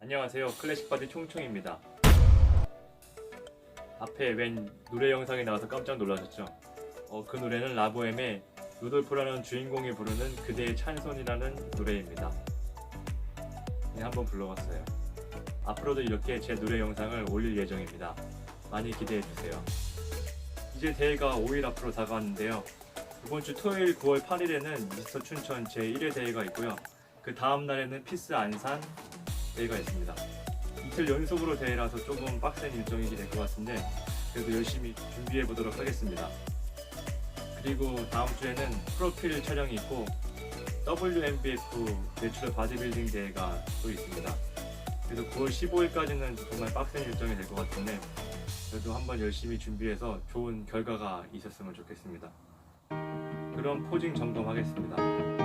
안녕하세요. 클래식 바디 총총입니다 앞에 웬 노래 영상이 나와서 깜짝 놀라셨죠? 어, 그 노래는 라보엠의 루돌프라는 주인공이 부르는 그대의 찬송이라는 노래입니다. 네, 한번 불러봤어요. 앞으로도 이렇게 제 노래 영상을 올릴 예정입니다. 많이 기대해 주세요. 이제 대회가 5일 앞으로 다가왔는데요. 이번 주 토요일 9월 8일에는 미스터 춘천 제1회 대회가 있고요. 그 다음 날에는 피스 안산 대회가 있습니다. 이틀 연속으로 대회라서 조금 빡센 일정이 될것 같은데 그래도 열심히 준비해 보도록 하겠습니다. 그리고 다음 주에는 프로필 촬영이 있고 WMBF 내추럴 바디빌딩 대회가 또 있습니다. 그래서 9월 15일까지는 정말 빡센 일정이 될 것 같은데 그래도 한번 열심히 준비해서 좋은 결과가 있었으면 좋겠습니다. 그럼 포징 점검하겠습니다.